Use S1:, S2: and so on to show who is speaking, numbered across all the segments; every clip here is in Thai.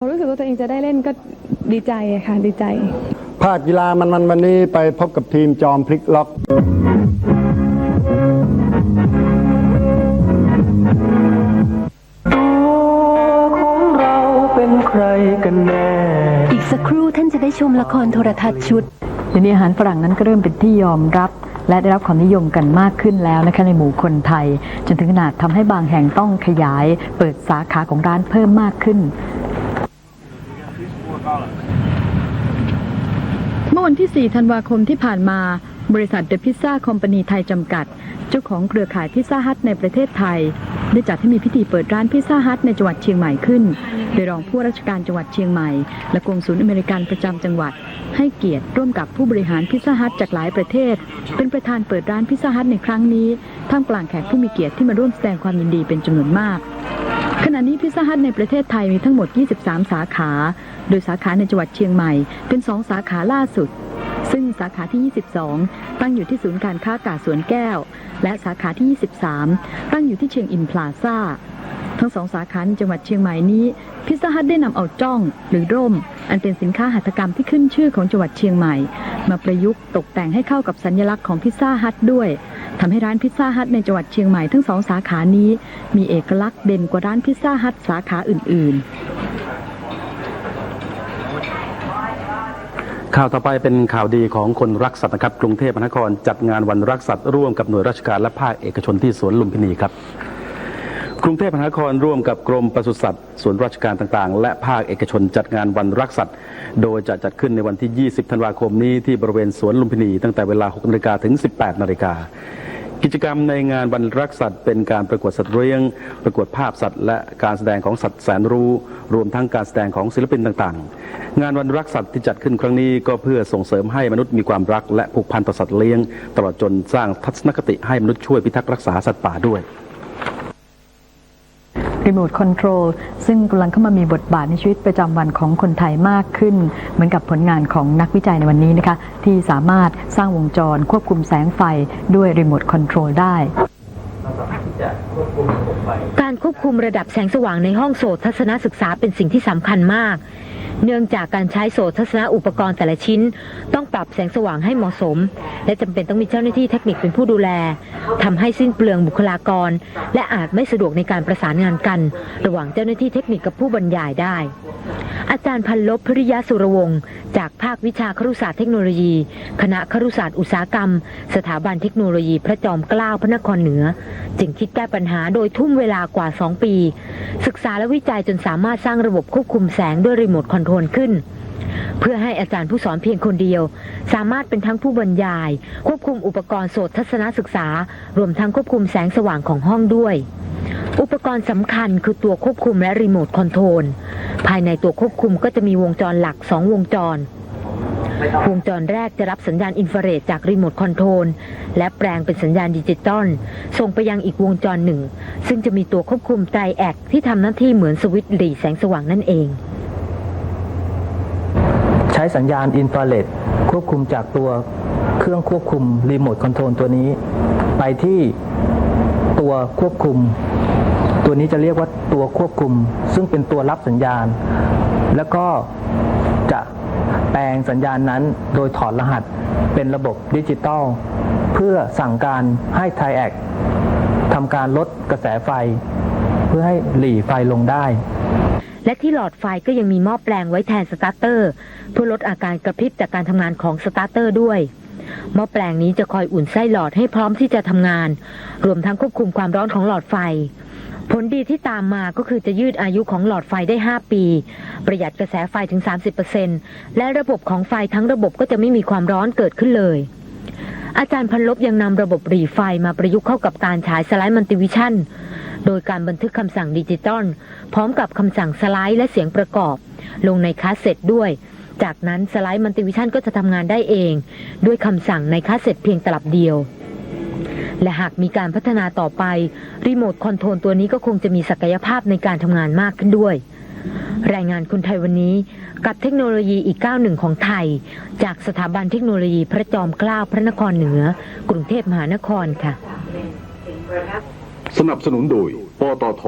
S1: รู้สึกว่าตัวเองจะได้เล่นก็ดีใจอะค่ะ ดีใจ
S2: ภาคกีฬามันมันวันนี้ไปพบกับทีมจอมพลิกล็อก
S3: ของเราเป็นใครกันแน่
S4: อีกสักครู่ท่านจะได้ชมละครโทรทัศน์ชุด
S5: เดี๋ยวนี้อาหารฝรั่งนั้นก็เริ่มเป็นที่ยอมรับ และได้รับความนิยมกันมากขึ้นแล้วนะคะในหมู่คนไทย จนถึงขนาดทำให้บางแห่งต้องขยาย เปิดสาขาของร้านเพิ่มมากขึ้น เมื่อ วันที่ 4 ธันวาคมที่ผ่านมา บริษัทเดอะพิซซ่าคอมพานีไทยจำกัด เจ้าของเครือข่ายพิซซ่าฮัทในประเทศไทย ได้จัดให้มีพิธีเปิดร้านพิซซ่าฮัทในจังหวัดเชียงใหม่ขึ้น โดยรองผู้ราชการจังหวัดเชียงใหม่ และกรมศูนย์อเมริกันประจำจังหวัด ให้เกียรติร่วมกับผู้บริหารพิซซ่าฮัทจากหลายประเทศ เป็นประธานเปิดร้านพิซซ่าฮัทในครั้งนี้ ท่ามกลางแขกผู้มีเกียรติที่มาร่วมแสดงความยินดีเป็นจำนวนมาก ขณะนี้พิซซ่าฮัทในประเทศไทยมีทั้งหมด 23 สาขา โดยสาขาในจังหวัดเชียงใหม่เป็น2สาขาล่าสุด ซึ่งสาขาที่ 22 ตั้งอยู่ที่ศูนย์การค้ากาดสวนแก้ว และสาขาที่ 23 ตั้งอยู่ที่เชียงอินพลาซ่า ทั้งสองสาขาในจังหวัดเชียงใหม่นี้ พิซซ่าฮัทได้นำเอาจ้องหรือร่ม อันเป็นสินค้าหัตถกรรมที่ขึ้นชื่อของจังหวัดเชียงใหม่ มาประยุกต์ตกแต่งให้เข้ากับสัญลักษณ์ของพิซซ่าฮัทด้วย ทำให้ร้านพิซซ่าฮัทในจังหวัดเชียงใหม่ทั้งสองสาขานี้ มีเอกลักษณ์เด่นกว่าร้านพิซซ่าฮัทสาขาอื่น ๆ
S6: ข่าวต่อไปเป็นข่าวดีของคนรักสัตว์นะครับกรุงเทพมหานครจัดงานวันรักสัตว์ร่วมกับหน่วยราชการและภาคเอกชนที่สวนลุมพินีครับกรุงเทพมหานครร่วมกับกรมปศุสัตว์ส่วนราชการต่างๆ และภาคเอกชนจัดงานวันรักสัตว์ โดยจะจัดขึ้นในวันที่ 20 ธันวาคมนี้ที่บริเวณสวนลุมพินีตั้งแต่เวลา 6 นาฬิกาถึง 18 นาฬิกา กิจกรรมในงานวันรักสัตว์เป็นการประกวดสัตว์เลี้ยง ประกวดภาพสัตว์ และการแสดงของสัตว์แสนรู้ รวมทั้งการแสดงของศิลปินต่างๆ งานวันรักสัตว์ที่จัดขึ้นครั้งนี้ก็เพื่อส่งเสริมให้มนุษย์มีความรักและผูกพันต่อสัตว์เลี้ยง ตลอดจนสร้างทัศนคติให้มนุษย์ช่วยพิทักษ์รักษาสัตว์ป่าด้วย
S5: รีโมทคอนโทรลซึ่งกำลังเข้ามามีบทบาทในชีวิตประจำวันของคนไทยมากขึ้น เหมือนกับผลงานของนักวิจัยในวันนี้นะคะ ที่สามารถสร้างวงจรควบคุมแสงไฟด้วยรีโมทคอนโทรลได้
S4: การควบคุมระดับแสงสว่างในห้องโสตทัศนศึกษาเป็นสิ่งที่สำคัญมาก เนื่องจากการใช้โสทัศนอุปกรณ์แต่ละชิ้น ต้องปรับแสงสว่างให้เหมาะสม และจำเป็นต้องมีเจ้าหน้าที่เทคนิคเป็นผู้ดูแลทำให้สิ้นเปลืองบุคลากร และอาจไม่สะดวกในการประสานงานกัน ระหว่างเจ้าหน้าที่เทคนิคกับผู้บรรยายได้ อาจารย์พันลบพริยสุรวงศ์จากภาควิชาครุศาสตร์เทคโนโลยี คณะครุศาสตร์อุตสาหกรรม สถาบันเทคโนโลยีพระจอมเกล้าพระนครเหนือ จึงคิดแก้ปัญหาโดยทุ่มเวลากว่า 2 ปี ศึกษาและวิจัยจนสามารถสร้างระบบควบคุมแสงด้วยรีโมทคอนโทรลขึ้น เพื่อให้อาจารย์ผู้สอนเพียงคนเดียว สามารถเป็นทั้งผู้บรรยาย ควบคุมอุปกรณ์โสตทัศนศึกษา รวมทั้งควบคุมแสงสว่างของห้องด้วย อุปกรณ์สำคัญคือตัวควบคุมและรีโมทคอนโทรลภายในตัวควบคุมก็จะมีวงจรหลัก 2 วงจร วงจรแรกจะรับสัญญาณอินฟราเรดจากรีโมทคอนโทรลและแปลงเป็นสัญญาณดิจิตอลส่งไปยังอีกวงจรหนึ่ง ซึ่งจะมีตัวควบคุมไตรแอคที่ทำหน้าที่เหมือนสวิตช์หลีแสงสว่างนั่นเอง
S3: ใช้สัญญาณอินฟราเรดควบคุมจากตัวเครื่องควบคุมรีโมทคอนโทรลตัวนี้ ไปที่ตัวควบคุม ตัวนี้จะเรียกว่าตัวควบคุม ซึ่งเป็นตัวรับสัญญาณ แล้วก็จะแปลงสัญญาณนั้นโดยถอดรหัสเป็นระบบดิจิตอลเพื่อสั่งการให้ไทแอคทำการลดกระแสไฟ เพื่อให้หลีไฟลงได้
S4: และที่หลอดไฟก็ยังมีหม้อแปลงไว้แทนสตาร์เตอร์ เพื่อลดอาการกระพริบจากการทำงานของสตาร์เตอร์ด้วยหม้อแปลงนี้จะคอยอุ่นไส้หลอดให้พร้อมที่จะทำงาน รวมทั้งควบคุมความร้อนของหลอดไฟ ผลดีที่ตามมาก็คือจะยืดอายุของหลอดไฟได้ 5 ปี ประหยัดกระแสไฟถึง 30%และระบบของไฟทั้งระบบก็จะไม่มีความร้อนเกิดขึ้นเลย อาจารย์พันลบยังนำระบบหรีไฟมาประยุกต์เข้ากับการฉายสไลด์มัลติวิชั่น โดยการบันทึกคำสั่งดิจิตอลพร้อมกับคำสั่งสไลด์และเสียงประกอบ ลงในคาสเซ็ตด้วย จากนั้นสไลด์มัลติวิชั่นก็จะทำงานได้เอง ด้วยคำสั่งในคาสเซ็ตเพียงตลับเดียว และหากมีการพัฒนาต่อไป รีโมทคอนโทรลตัวนี้ก็คงจะมีศักยภาพในการทำงานมากขึ้นด้วย รายงานคนไทยวันนี้กับเทคโนโลยีอีกก้าวหนึ่งของไทย จากสถาบันเทคโนโลยีพระจอมเกล้าพระนครเหนือ กรุงเทพมหานครค่ะ
S7: สนับสนุนโดยปตท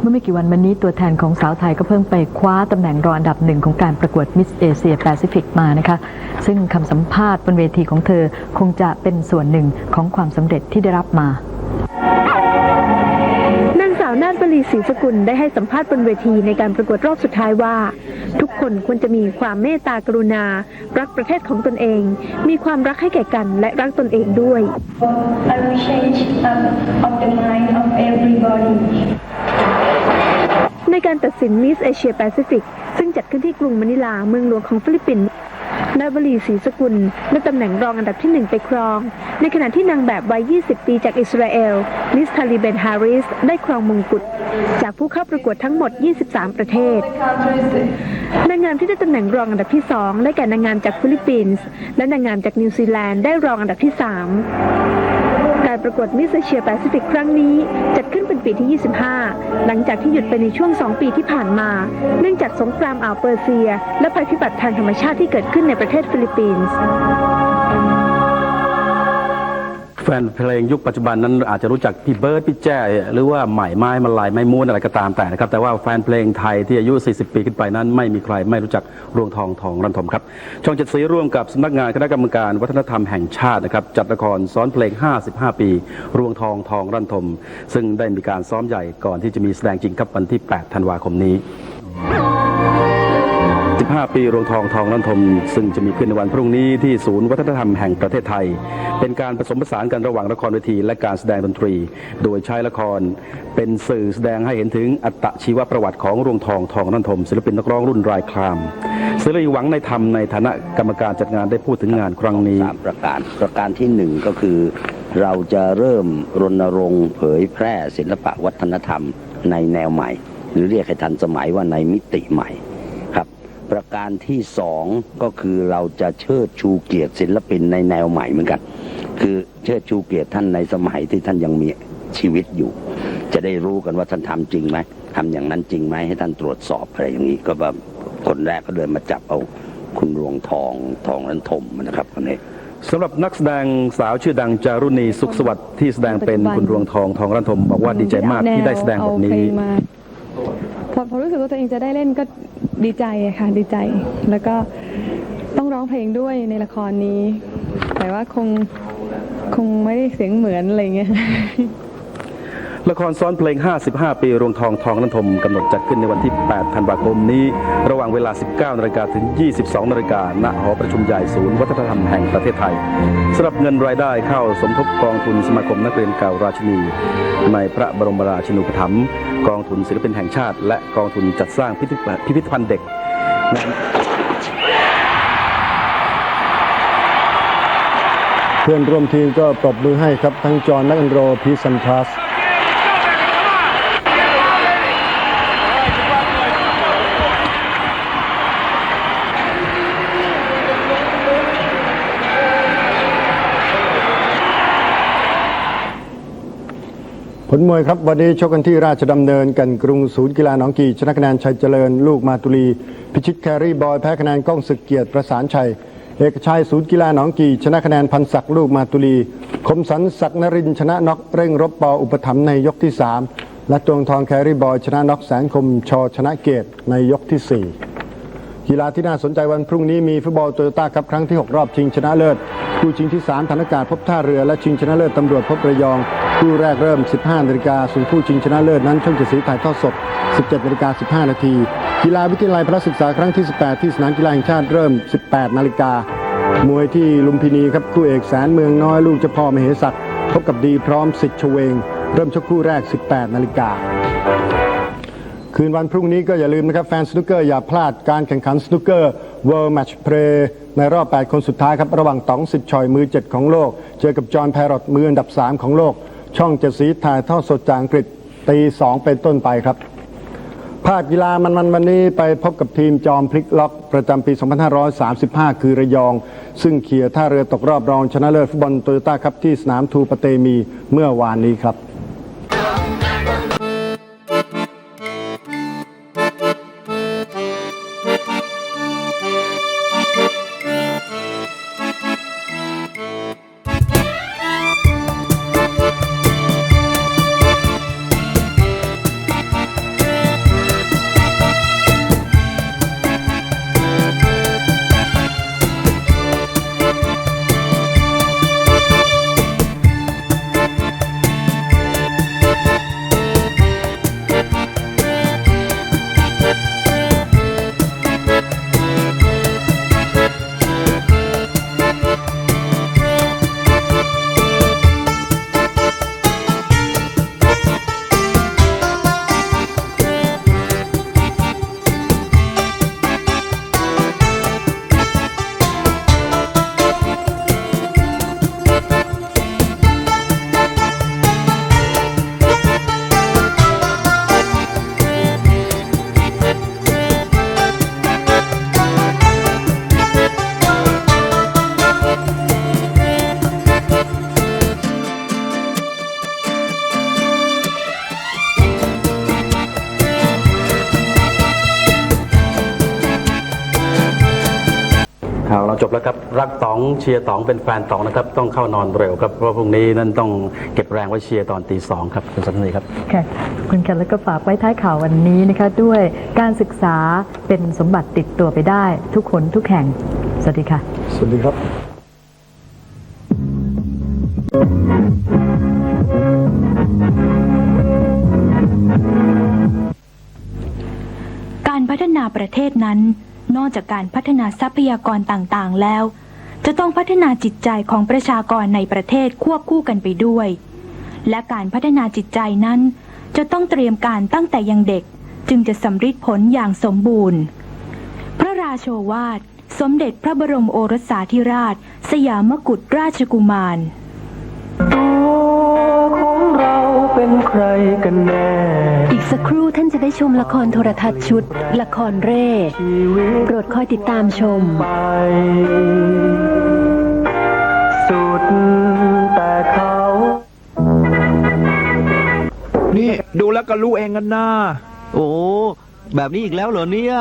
S5: เมื่อไม่กี่วันมานี้ตัวแทนของสาวไทยก็เพิ่งไปคว้าตำแหน่งรองอันดับหนึ่งของการประกวดมิสเอเชียแปซิฟิกมานะคะ ซึ่งคำสัมภาษณ์บนเวทีของเธอคงจะเป็นส่วนหนึ่งของความสำเร็จที่ได้รับมา
S7: นางสาวนาฏบรีศรีสกุลได้ให้สัมภาษณ์บนเวทีในการประกวดรอบสุดท้ายว่า ทุกคนควรจะมีความเมตตากรุณา รักประเทศของตนเอง มีความรักให้แก่กันและรักตนเองด้วย
S8: I will change um, of the mind of everybody.
S7: ในการตัดสินมิสเอเชียแปซิฟิกซึ่งจัดขึ้นที่กรุงมะนิลาเมืองหลวงของฟิลิปปินส์นาบรีศรีสกุลได้ตำแหน่งรองอันดับที่หนึ่งไปครอง ในขณะที่นางแบบวัย 20 ปีจากอิสราเอล ลิสทาลีเบนฮาริส ได้ครองมงกุฎจากผู้เข้าประกวดทั้งหมด 23 ประเทศ นางงามที่ได้ตำแหน่งรองอันดับที่2ได้แก่นางงามจากฟิลิปปินส์ และนางงามจากนิวซีแลนด์ได้รองอันดับที่ 3 การประกวดมิสเอเชียแปซิฟิกครั้งนี้ จัดขึ้นเป็นปีที่ 25 หลังจากที่หยุดไปในช่วง 2 ปีที่ผ่านมา เนื่องจากสงครามอ่าวเปอร์เซีย และภัยพิบัติทางธรรมชาติที่เกิดขึ้นในประเทศฟิลิปปินส์
S6: แฟนเพลงยุคปัจจุบันนั้นอาจจะรู้จักพี่เบิร์ดพี่แจ้หรือว่าใหม่ไม้มาลายไม้ม้วนอะไรก็ตามแต่นะครับ แต่ว่าแฟนเพลงไทยที่อายุ 40 ปีขึ้นไปนั้น ไม่มีใครไม่รู้จักรวงทองทองรันทมครับ ช่องเจ็ดสีร่วมกับสำนักงานคณะกรรมการวัฒนธรรมแห่งชาตินะครับ จัดละครซ้อนเพลง 55 ปี รวงทองทองรันทม ซึ่งได้มีการซ้อมใหญ่ก่อนที่จะมีแสดงจริงครับวันที่ 8 ธันวาคมนี้ 15ปีรวงทองทองนันทม ซึ่งจะมีขึ้นในวันพรุ่งนี้ที่ศูนย์วัฒนธรรมแห่งประเทศไทย เป็นการผสมผสานกันระหว่างละครเวทีและการแสดงดนตรี โดยใช้ละครเป็นสื่อแสดงให้เห็นถึงอัตชีวประวัติของรวงทองทองนันทม ศิลปินนักร้องรุ่นรายครามศิลปินหวังในธรรมในฐานะกรรมการจัดงานได้พูดถึงงานครั้งนี้
S9: ประการประการที่หนึ่งก็คือเราจะเริ่มรณรงค์เผยแพร่ศิลปะวัฒนธรรมในแนวใหม่ หรือเรียกให้ทันสมัยว่าในมิติใหม่ ประการที่สองก็คือเราจะเชิดชูเกียรติศิลปินในแนวใหม่เหมือนกัน คือเชิดชูเกียรติท่านในสมัยที่ท่านยังมีชีวิตอยู่ จะได้รู้กันว่าท่านทำจริงไหมทำอย่างนั้นจริงไหมให้ท่านตรวจสอบอะไรอย่างนี้ ก็แบบคนแรกก็เดินมาจับเอาคุณรวงทองทองนั้นถมนะครับคนนี้
S6: สำหรับนักแสดงสาวชื่อดังจารุณีสุขสวัสดิ์ที่แสดงเป็นคุณรวงทองทองรันทมบอกว่าดีใจมากที่ได้แสดงบทนี้
S1: เอาเพลงมาพอพอรู้สึกว่าตัวเองจะได้เล่นก็ ดีใจค่ะดีใจ แล้วก็ต้องร้องเพลงด้วยในละครนี้ แต่ว่าคงคงไม่ได้เสียงเหมือนอะไรเงี้ย
S6: ละครซ้อนเพลง 55 ปีรวงทองทองนันทมกำหนดจัดขึ้นในวันที่ 8 ธันวาคมนี้ ระหว่างเวลา 19นาฬิกาถึง 22นาฬิกาณหอประชุมใหญ่ศูนย์วัฒนธรรมแห่งประเทศไทยสำหรับเงินรายได้เข้าสมทบกองทุนสมาคมนักเรียนเก่าราชินี ในพระบรมราชินูปถัมภ์กองทุนศิลปินแห่งชาติ และกองทุนจัดสร้างพิพิธภัณฑ์เด็ก
S2: เพื่อนร่วมทีมก็ปรบมือให้ครับทั้งจอห์นแมคแอนโรพีซันทัส ผลมวยครับวันนี้ชกกันที่ราชดำเนินกันกรุงศูนย์กีฬาหนองกีชนะคะแนนชัยเจริญ ลูกมาตุลี พิชิตแครี่บอยแพ้คะแนนก้องศึกเกียรติประสานชัย เอกชัยศูนย์กีฬาหนองกีชนะคะแนนพันศักดิ์ลูกมาตุลี คมสันศักดิ์นรินชนะน็อกเร่งรบปออุปถัมภ์ในยกที่ 3 และตวงทองแครี่บอยชนะน็อกแสนคมชอชนะเกตในยกที่ 4 กีฬาที่น่าสนใจวันพรุ่งนี้มีฟุตบอลโตโยต้าครับครั้งที่ 6 รอบชิงชนะเลิศคู่ชิงที่3ฐานอากาศพบท่าเรือและชิงชนะเลิศตำรวจพบระยอง คู่แรกเริ่ม 15 นาฬิกาส่วนคู่ชิงชนะเลิศนั้นช่องเจ็ดสีถ่ายทอดสด 17 นาฬิกา 15 นาที กีฬาวิทยาลัยพระศึกษาครั้งที่ 18 ที่สนามกีฬาแห่งชาติเริ่ม 18 นาฬิกามวยที่ลุมพินีครับคู่เอกแสนเมืองน้อยลูกเจ้าพ่อมเหศักดิ์พบกับดีพร้อมสิทธิ์ชเวง เริ่มชกคู่แรก 18 นาฬิกาคืนวันพรุ่งนี้ก็อย่าลืมนะครับแฟนสนุกเกอร์อย่าพลาดการแข่งขันสนุกเกอร์ World Match Play ในรอบ 8 คนสุดท้ายครับ ระหว่างต๋องสิทธิ์ชอยมือ 7 ของโลก เจอกับจอห์นแพรอตมืออันดับ 3 ของโลก ช่องเจ็ดสีถ่ายทอดสดจากอังกฤษตีสองเป็นต้นไปครับ ภาคกีฬามันมันวันนี้ไปพบกับทีมจอมพลิกล็อก ประจำปี 2535 คือระยอง ซึ่งเขี่ยท่าเรือตกรอบรองชนะเลิศฟุตบอลโตโยต้าครับที่สนามทูปะเตมีเมื่อวานนี้ครับ
S6: รับรักต๋องเชียร์ต๋องเป็นแฟนต๋องนะครับ ต้องเข้านอนเร็วครับ เพราะพรุ่งนี้นั่นต้องเก็บแรงไว้เชียร์ตอนตีสองครับคุณสันนีครับ
S5: ค่ะคุณกันแล้วก็ฝากไว้ท้ายข่าววันนี้นะคะด้วยการศึกษาเป็นสมบัติติดตัวไปได้ ทุกคนทุกแห่ง สวัสดีค่ะ
S2: สวัสดีครับ
S10: การพัฒนาประเทศนั้นนอกจากการพัฒนาทรัพยากรต่างๆ แล้ว จะต้องพัฒนาจิตใจของประชากรในประเทศควบคู่กันไปด้วย และการพัฒนาจิตใจนั้น จะต้องเตรียมการตั้งแต่ยังเด็กจึงจะสำฤทธิ์ผลอย่างสมบูรณ์ พระราโชวาท สมเด็จพระบรมโอรสาธิราช สยามกุฎราชกุมาร
S11: เราเป็นใครกันแน่
S12: อีกสักครู่ท่านจะได้ชมละครโทรทัศน์ชุด ละครเร่
S11: ชีวิต
S12: โปรดคอยติดตามชม
S11: ไป สุดแต่เขา
S13: นี่ ดูแล้วก็รู้เองกันนะ
S14: โอ้ แบบนี้อีกแล้วเหรอเนี่ย